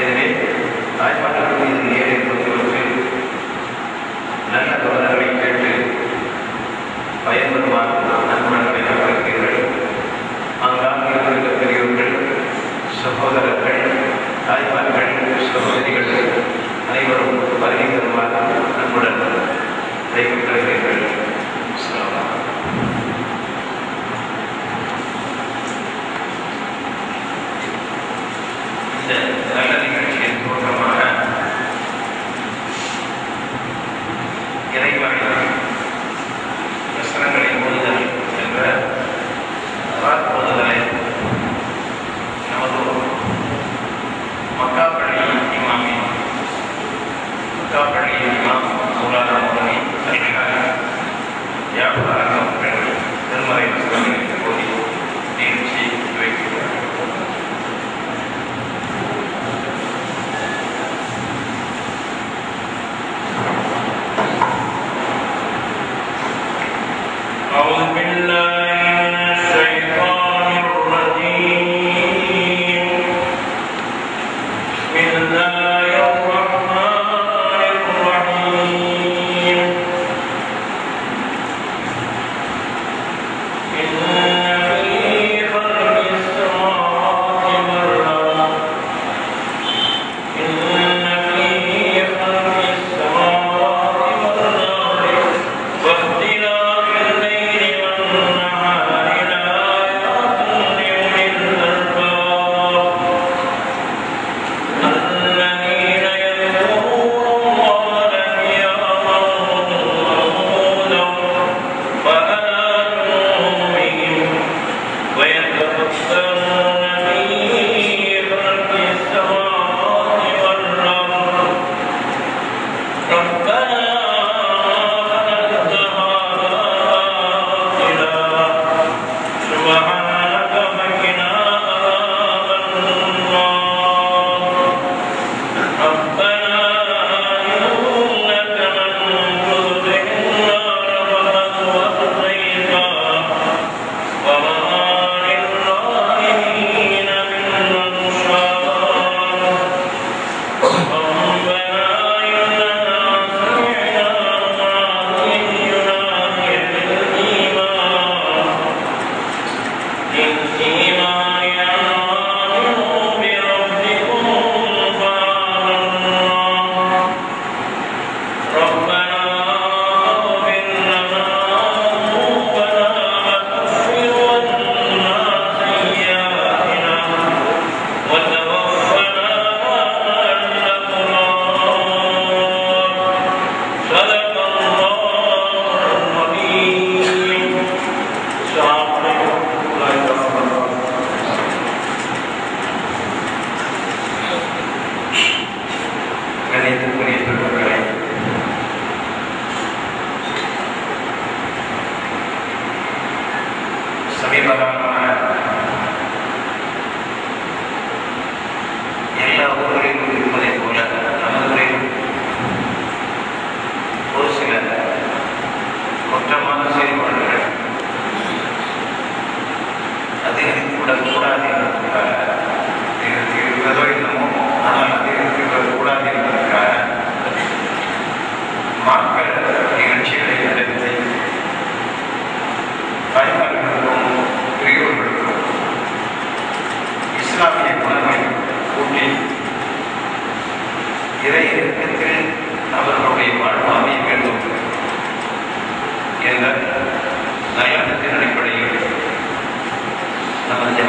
எனவே தாய்மார்கள் மீது ஏழை பொறுத்தவர்கள் நல்ல கவலைகளை கேட்டு பயன்பெறுமாறு நண்பர்களை நம்பிக்கிறீர்கள் அங்காக இருக்கின்ற பெரியவர்கள் சகோதரர்கள் தாய்மார்கள் சகோதரிகள் அனைவரும் வருகை தருமாறு அன்புடன் வைக்கப்படுகிறீர்கள் Então,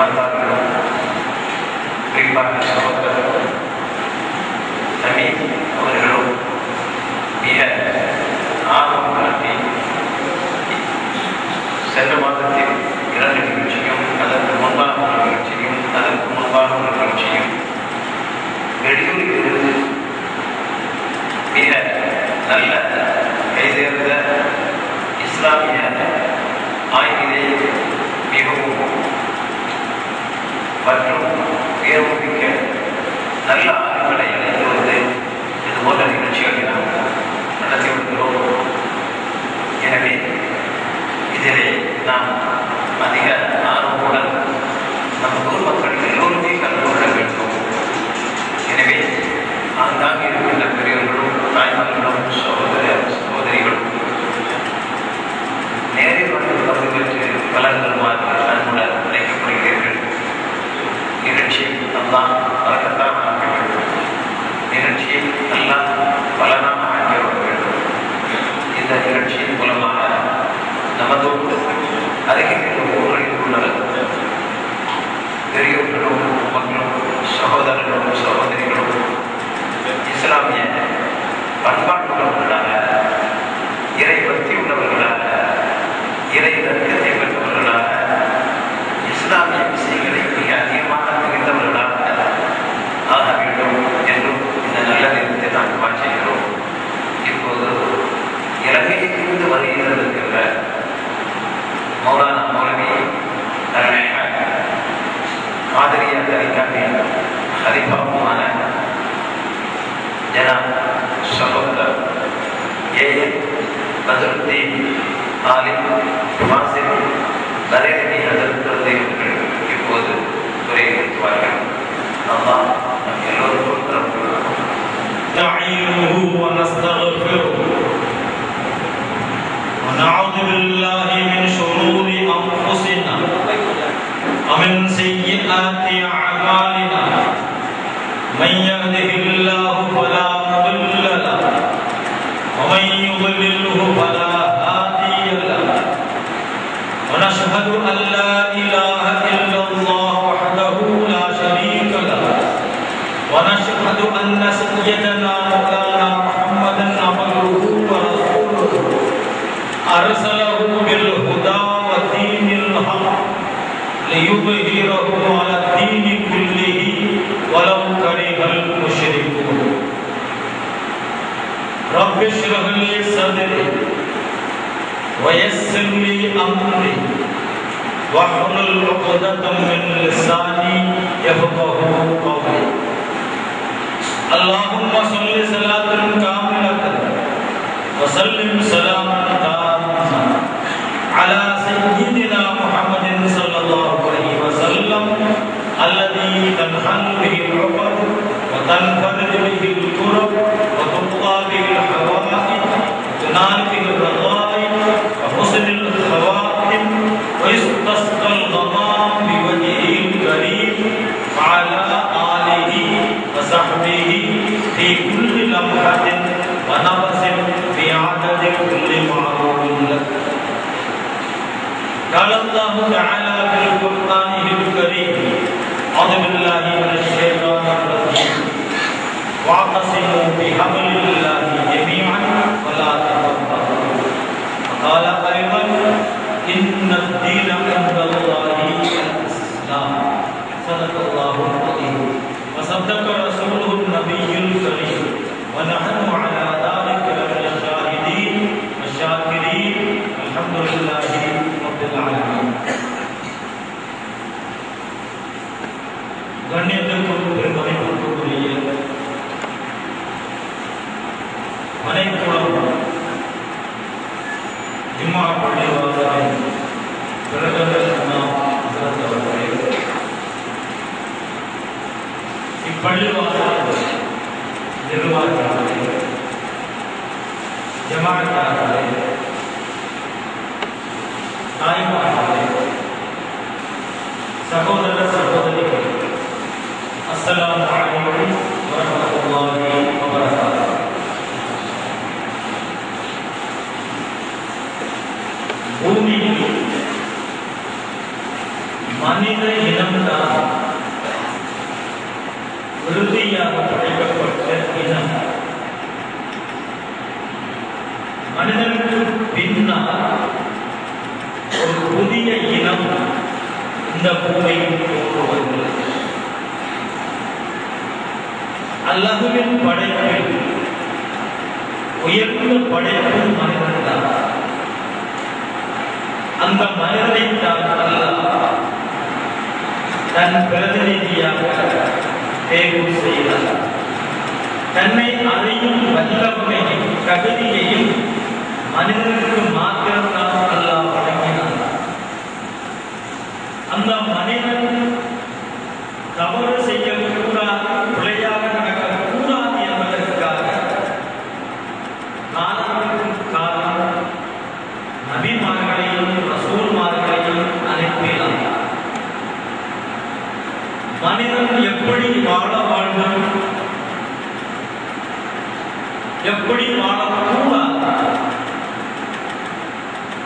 மாட்டார்கள் குறிப்பாக சகோதரர்கள் சமீப அவர்களும் மிக ஆர்வம் காட்டி சென்ற மாதத்தில் இரண்டு நிகழ்ச்சியும் அதற்கு முன்பான ஒரு நிகழ்ச்சியும் அதற்கு முன்பான ஒரு நிகழ்ச்சியும் வெளியூரிலிருந்து மிக நல்ல மற்றும் ஏகோபிக்க நல்ல ஆய்வுகளை அழைத்து வந்து இது போன்ற நிகழ்ச்சிகளை நாங்கள் நடத்தி வருகிறோம். எனவே இதிலே நாம் அதிக மனதோடு அறிகின்ற ஊர்களுக்குள்ளது பெரியோர்களும் மக்களும் சகோதரர்களும் சகோதரிகளும் இஸ்லாமிய பண்பாட்டு खलीफा घुमाना है। जनाब सफल ये हज़रत आलिम फासिल बरेलवी हज़रत لیظہرہو علی الدین کلیہ ولو کریہ المشرکون رب شرح لی صدر ویسر لی امر وحمل عقدت من لسانی یفقہ قولی اللہم صلی صلی اللہ علیہ وسلم وسلم سلام تعالی علی سیدنا محمد تنحن به العقد وتنفرج به الكرب وتقضى به الحوائج تنال به தன் பிரதிநிதியாக தேர்வு செய்தார். தன்னை அறியும் வல்லமையும் தகுதியையும் மனிதனுக்கு மாத்திரம் அல்லா வழங்கினார் அந்த மனிதன் எப்படி வாழக்கூடாது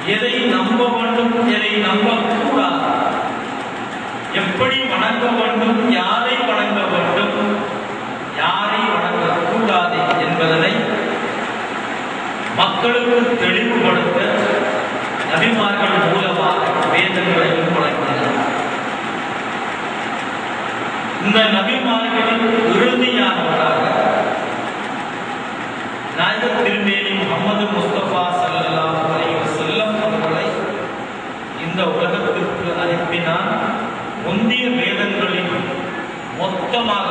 எதை நம்ப வேண்டும் எதை நம்பக்கூடாது? எப்படி வணங்க வேண்டும் யாரை வணங்க வேண்டும் யாரை வணங்கக்கூடாது என்பதனை மக்களுக்கு தெளிவுபடுத்த நபிமார்கள் மூலமாக வேதங்களையும் வழங்கினார் இந்த நபிமார்களின் இறுதியானவராக நாயகர் திருமேனி முகமது முஸ்தபா ஸல்லல்லாஹு அலைஹி வஸல்லம் அவர்களை இந்த உலகத்திற்கு அனுப்பினார். முந்தைய வேதங்களில் மொத்தமாக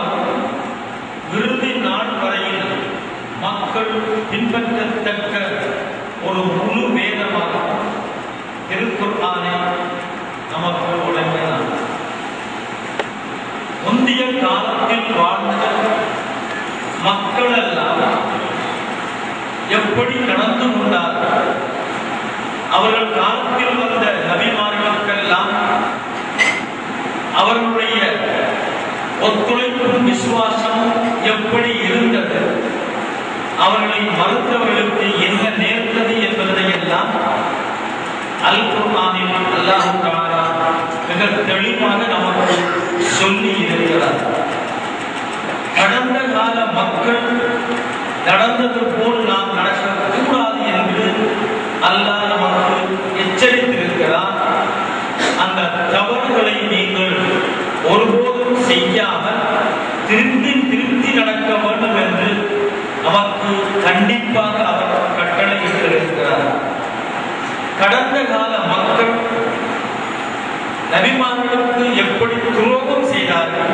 இறுதி நாள் வரையில் மக்கள் பின்பற்றத்தக்க ஒரு முழு வேதமாக திருக்குர்ஆனை நமக்கு வழங்கினார். முந்தைய காலத்தில் வாழ்ந்த மக்கள் எல்லாம் எப்படி நடந்து கொண்டார் அவர்கள் காலத்தில் வந்த நபிமார்களுக்கெல்லாம் அவர்களுடைய ஒத்துழைப்பும் விசுவாசமும் எப்படி இருந்தது? அவர்களை மறுத்தவர்களுக்கு என்ன நேர்ந்தது என்பதை எல்லாம் அல் குர்ஆனில் அல்லாஹ் தஆலா மிக தெளிவாக நமக்கு சொல்லி இருக்கிறார். கடந்த கால மக்கள் நடந்தது போல் நாம் நடக்கக்கூடாது என்று அல்லாஹ் நமக்கு எச்சரித்திருக்கிறார் அந்த தவறுகளை நீங்கள் ஒருபோதும் செய்யாமல் திருத்தி திருத்தி நடக்க வேண்டும் என்று நமக்கு கண்டிப்பாக அவர் கட்டளையிட்டிருக்கிறார் கடந்த கால மக்கள் நபிமார்களுக்கு எப்படி துரோகம் செய்தார்கள்?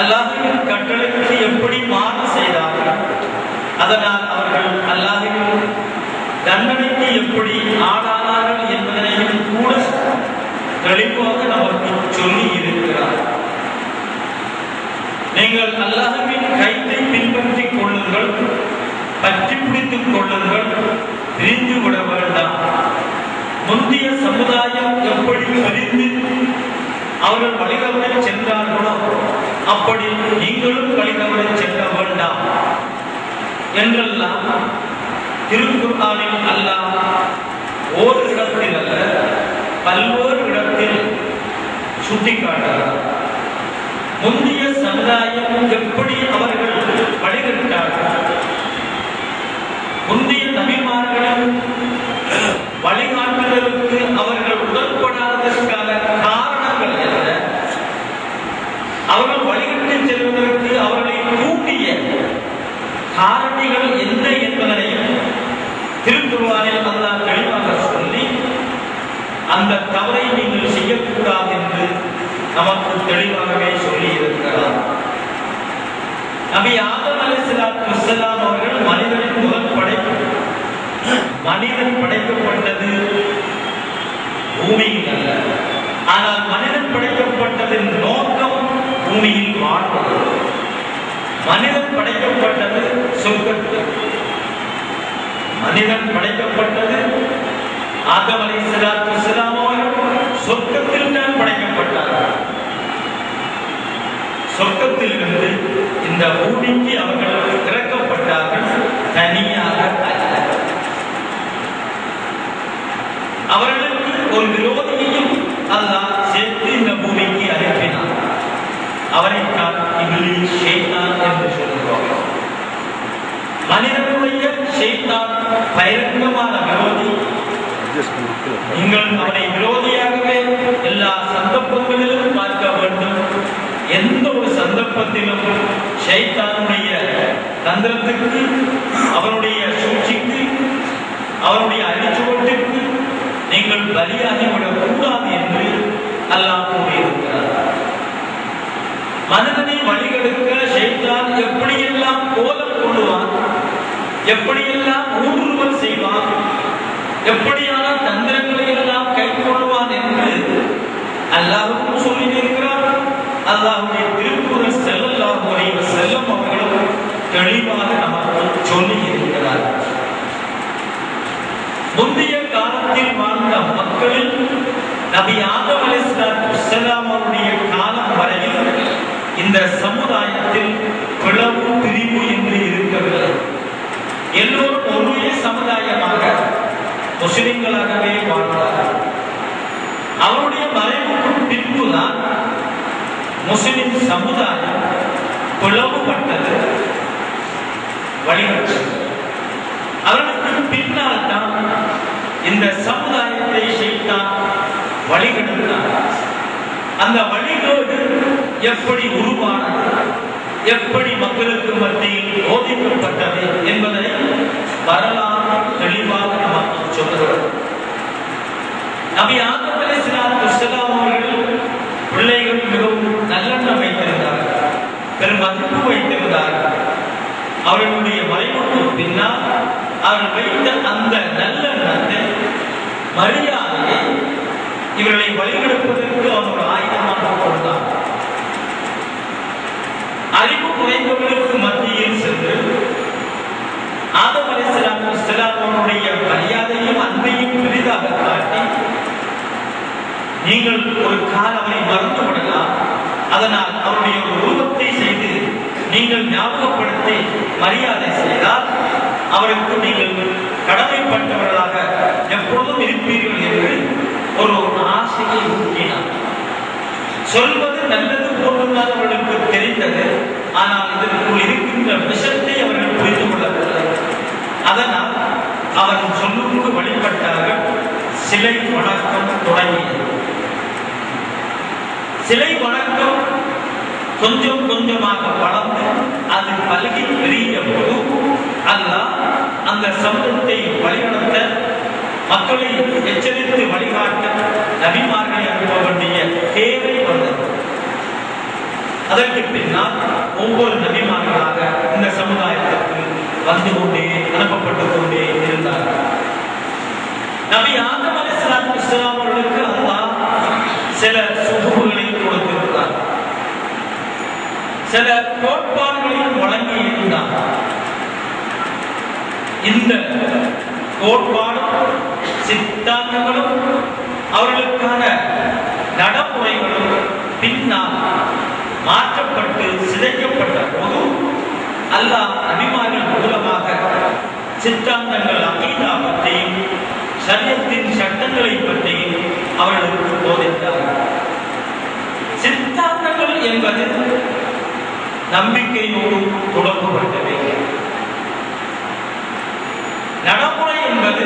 அல்லாஹின் கட்டளைக்கு எப்படி மாறு செய்தார்கள்? அதனால் அவர்கள் அல்லாஹின் தண்டனைக்கு எப்படி ஆளானார்கள் என்பதனையும் கூட தெளிவாக நமக்கு சொல்லி இருக்கிறார். நீங்கள் அல்லாஹின் கைத்தை பின்பற்றிக் கொள்ளுங்கள் பற்றி பிடித்துக் கொள்ளுங்கள். பிரிந்து விட வேண்டாம். முந்தைய சமுதாயம் எப்படி அறிந்து அவர்கள் வழிதவரை சென்றார்களோ அப்படி நீங்களும் வழிதவரை செல்ல வேண்டாம். என்றெல்லாம் திருக்குறானில் அல்லாஹ் ஒரு இடத்தில் அல்ல பல்வேறு இடத்தில் சுட்டிக்காட்டுகிறார். முந்தைய சமுதாயம் எப்படி அவர்கள் வழிகட்டார்கள்? முந்தைய வழிகாட்டுதலுக்கு அவர்கள் உடன்படாததற்கான காரணங்கள் என்ன? அவர்கள் வழிகட்டு செல்வதற்கு அவர்களை கூட்டிய காரணிகள் என்ன என்பதனையும் திருக்குர்ஆனில் அல்லா தெளிவாக சொல்லி அந்த தவறை நீங்கள் செய்யக்கூடாது என்று நமக்கு தெளிவாகவே சொல்லி இருக்கிறார் நபி ஆதம் அலைஹிஸ்ஸலாத்து வஸ்ஸலாம் அவர்கள் மனிதனின் முதல் படை மனிதன் படைக்கப்பட்டது பூமியில் அல்ல. ஆனால் மனிதன் படைக்கப்பட்டதின் நோக்கம் பூமியில் வாழ்வது. மனிதன் படைக்கப்பட்டது சொர்க்கத்தில் மனிதன் படைக்கப்பட்டது ஆதம் அலைஹிஸ்ஸலாத்து வஸ்ஸலாம் சொர்க்கத்தில் தான் படைக்கப்பட்டார்கள் சொர்க்கத்திலிருந்து இந்த பூமிக்கு அவர்கள் திறக்கப்பட்டார்கள் தனியாக அல்ல அவர்களுக்கு ஒரு விரோதியையும் அல்லாஹ் சேர்த்து இந்த பூமிக்கு அனுப்பினார் அவரைத்தான் இங்கிலீஷ் ஷேத்தான் என்று சொல்கிறோம் மனிதனுடைய ஷேத்தான் பகிரங்கமான விரோதி. நீங்கள் அவனை விரோதியாகவே எல்லா சந்தர்ப்பங்களிலும் பார்க்க வேண்டும். எந்த ஒரு சந்தர்ப்பத்திலும் ஷைத்தானுடைய தந்திரத்துக்கு அவனுடைய சூழ்ச்சிக்கு அவனுடைய அடிச்சுவட்டுக்கு நீங்கள் பலியாகிவிடக் கூடாது என்று அல்லாஹ் கூறியிருக்கிறார் மனிதனை வழிகெடுக்க ஷைத்தான் எப்படியெல்லாம் கோலம் கொள்ளுவான்? எப்படியெல்லாம் ஊடுருவல் செய்வான்? எப்படியான தந்திரங்களை எல்லாம் கை கொள்வான் என்று அல்லாஹும் சொல்லியிருக்கிறார். அல்லாஹுடைய திருக்குறள் செல்லல்லாஹுடைய செல்லும் அவர்களும் தெளிவாக நமக்கு சொல்லி இருக்கிறார் முந்தைய காலத்தில் வாழ்ந்த மக்களில் நபி ஆதம் அலைஹிஸ்ஸலாத்து வஸ்ஸலாம் அவருடைய காலம் இந்த சமுதாயத்தில் பிளவு பிரிவு என்று இருக்கவில்லை. எல்லோரும் ஒரே சமுதாயமாக முஸ்லிம்களாகவே வாழ்ந்தார்கள். அவருடைய மறைவுக்கு பின்புதான் முஸ்லிம் சமுதாயம் பிளவுபட்டது வழிபட்டது. அவர்களுக்கு பின்னால் தான் இந்த சமுதாயத்தை செய்தான் வழிகெடுத்தான் அந்த வழிகோடு எப்படி உருவானது? எப்படி மக்களுக்கு மத்தியில் போதிக்கப்பட்டது என்பதை வரலாறு தெளிவாக நமக்கு சொல்லுகிறது நபி ஆதம் அலைஹிஸ்ஸலாத்து வஸ்ஸலாம் அவர்கள் பிள்ளைகள் மிகவும் நல்லெண்ணம் வைத்திருந்தார்கள் பெரும் மதிப்பு வைத்திருந்தார்கள். அவர்களுடைய மறைவுக்கு பின்னால் அவர்கள் வைத்த அந்த நல்லெண்ணத்தை மரியாதையை இவர்களை வழிபடுவதற்கு அவனோட ஆயுதமாக அறிவு குறைந்தவர்களுக்கு மத்தியில் சென்று ஆதம் அலைஹிஸ்ஸலாத்து வஸ்ஸலாம் மரியாதையும் அன்பையும் பெரிதாக காட்டி நீங்கள் ஒரு கால் அவரை மறந்து விடலாம். அதனால் அவருடைய ஒரு உருவத்தை செய்து நீங்கள் ஞாபகப்படுத்தி மரியாதை செய்தால் அவருக்கு நீங்கள் கடமைப்பட்டவர்களாக எப்பொழுதும் இருப்பீர்கள் என்று சொல்வது நல்லது போன்றுதான் அவர்களுக்கு தெரிந்தது. ஆனால் இதற்குள் இருக்கின்ற விஷத்தை அவர்கள் புரிந்து கொள்ளவில்லை. அதனால் அவர் சொல்லுக்கு வழிபட்டார்கள். சிலை வணக்கம் தொடங்கியது. சிலை வணக்கம் கொஞ்சம் கொஞ்சமாக வளர்ந்து அது பல்கி பெரிய போது அல்லாஹ் அந்த சமூகத்தை வழிநடத்த மக்களை எச்சரித்து வழிகாட்ட நபிமார்களை அனுப்ப வேண்டிய தேவை வந்தது. அதற்கு பின்னால் ஒவ்வொரு நபிமார்களாக இந்த சமுதாயத்திற்கு வந்து கொண்டே அனுப்பப்பட்டு கொண்டே இருந்தார்கள். நபி ஆதம் அலைஹிஸ்ஸலாத்து இஸ்லாம் அவர்களுக்கு அல்லாஹ் சில சுகுகளை கொடுத்திருந்தார். சில கோட்பாடுகளையும் வழங்கி இருந்தார் இந்த கோட்பாடு சித்தாந்தங்களும் அவர்களுக்கான நடைமுறைகளும் பின்னால் மாற்றப்பட்டு சிதைக்கப்பட்ட போது அல்லாஹ் நபிமார்கள் மூலமாக சித்தாந்தங்கள் அகீதா பற்றியும் சரியத்தின் சட்டங்களை பற்றியும் அவர்களுக்கு போதித்தார். சித்தாந்தங்கள் என்பது நம்பிக்கையோடு தொடர்புபட்டவை நடைமுறை என்பது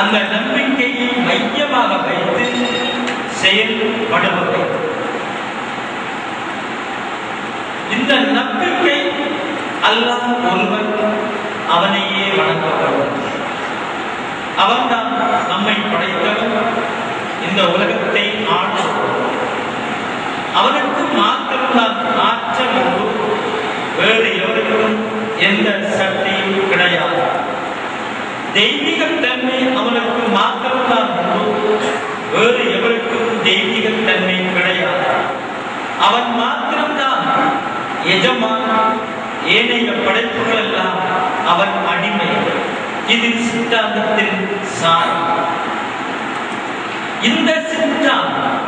அந்த நம்பிக்கையை மையமாக வைத்து செயல்படுபவை. இந்த நம்பிக்கை அல்லாஹ் ஒருவன் அவனையே வணங்கப்படுவான் அவன்தான் நம்மை படைத்தவன் இந்த உலகத்தை ஆளுபவன் அவனுக்கு மாத்திரம்தான் ஆற்றல் வேறு எவருக்கும் எந்த சக்தி தெய்வீக தன்மை அவனுக்கு மாத்திரம்தான் வேறு எவருக்கும் தெய்வீக தன்மை கிடையாது. அவன் மாத்திரம்தான். எஜமான ஏனைய படைப்புகள் எல்லாம் அவன் அடிமை. இது சித்தாந்தத்தின் சாய் இந்த சித்தாந்தம்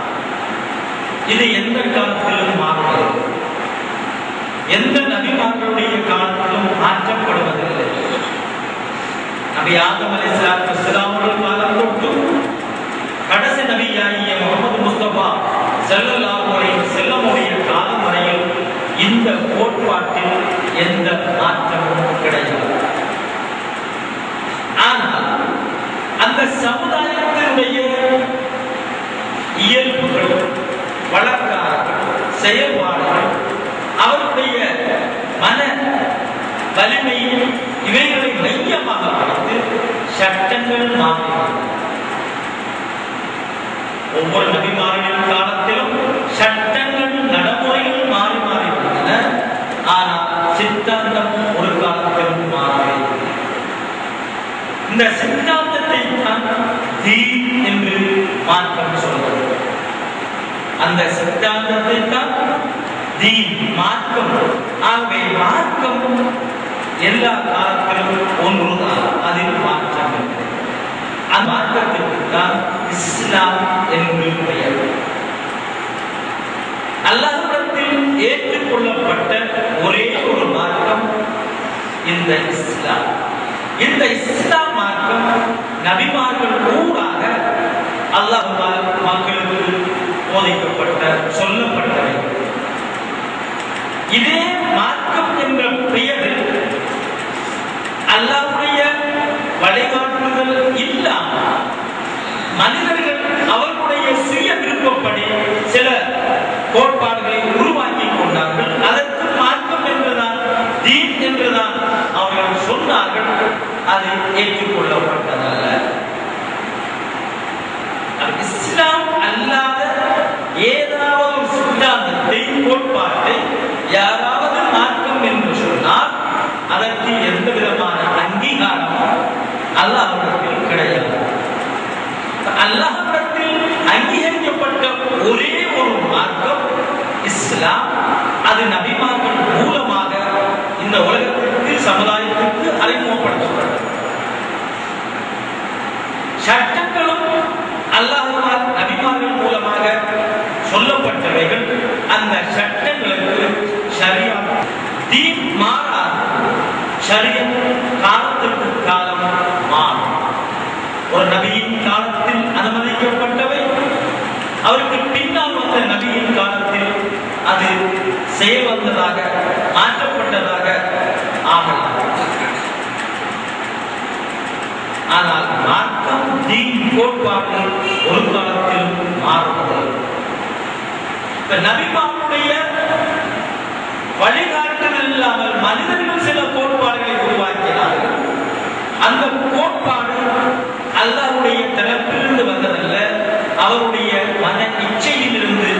இது எந்த காலத்திலும் மாறுவது எந்த நபிமார்களுடைய காலத்திலும் மாற்றப்படுவதில்லை. நபி ஆதம் அலைஹிஸ்ஸலாத்து வஸ்ஸலாமுடைய காலம் தொட்டு கடைசி நபியாகிய முகமது முஸ்தபா ஸல்லல்லாஹு அலைஹி வஸல்லமுடைய காலம் வரையில் இந்த கோட்பாட்டில் எந்த மாற்றமும் கிடையாது ஆனால் அந்த சமுதாயத்தினுடைய இயல்புகள் வளர்க்கார செயல்பாடுகள் அவருடைய மன வலிமையும் இவைகளை மையமாக வைத்து சட்டங்கள் மாறின ஒவ்வொரு நபிமாரின் காலத்திலும் சட்டங்கள் நடைமுறைகள் மாறி மாறி வந்தன ஆனால் சித்தாந்தம் ஒரு காலத்திலும் மாறி இந்த சித்தாந்தத்தை தான் தீன் என்று மார்க்கம் சொல்வது அந்த சித்தாந்தத்தை தான் தீன் மார்க்கம். ஆகவே மார்க்கம் எல்லா காலத்திலும் ஒன்றுதான் அதில் மாற்றம் அந்த மாற்றத்திற்கு தான் இஸ்லாம் என்று பெயர். அல்லாஹ்விடத்தில் ஏற்றுக்கொள்ளப்பட்ட ஒரே ஒரு மார்க்கம் இந்த இஸ்லாம். இந்த இஸ்லாம் மார்க்கம் நபிமார்கள் ஊடாக அல்லாஹ் மக்களுக்கு போதிக்கப்பட்ட சொல்லப்பட்டவை. இதே மார்க்கம் என்ற பெயர் வழிகாட்டுதல் இல்லாமல் மனிதர்கள் அவர்களுடைய சுய விருப்பப்படி சில கோட்பாடுகளை உருவாக்கி கொண்டார்கள். அதற்கு மார்க்கம் என்றுதான் தீன் என்றுதான் அவர்கள் சொன்னார்கள். அது ஏற்றுக்கொள்ளப்பட்டதல்ல. அது இஸ்லாம் அல்லாத ஏதாவது ஒரு சித்தாந்தத்தை கோட்பாட்டை யாராவது மார்க்கம் என்று சொன்னால் அதற்கு எந்த விதமான அல்லாஹ் கிடையாது. அல்லாஹிடத்தில் அங்கீகரிக்கப்பட்ட ஒரே ஒரு மார்க்கம் இஸ்லாம். அது நபிமார்கள் மூலமாக இந்த உலகத்திற்கு சமுதாயத்திற்கு அறிமுகப்படுத்தப்பட்டது. சட்டங்களும் அல்லாஹ்வால் நபிமார்கள் மூலமாக சொல்லப்பட்டவைகள். அந்த சட்டங்களுக்கு சரியா தீ மாறாது. சரியம் காலத்திற்கு காலம் செய்ய வந்ததாக மாற்றப்பட்டதாக ஆனால் மார்க்கம் தீ கோட்பாடு ஒரு காலத்தில் மாறுபடும் இப்ப நபிமாவுடைய இல்லாமல் மனிதர்கள் சில கோட்பாடுகளை உருவாக்கினார் அந்த கோட்பாடு அல்லாவுடைய தரப்பிலிருந்து வந்ததல்ல அவருடைய மன இச்சையிலிருந்து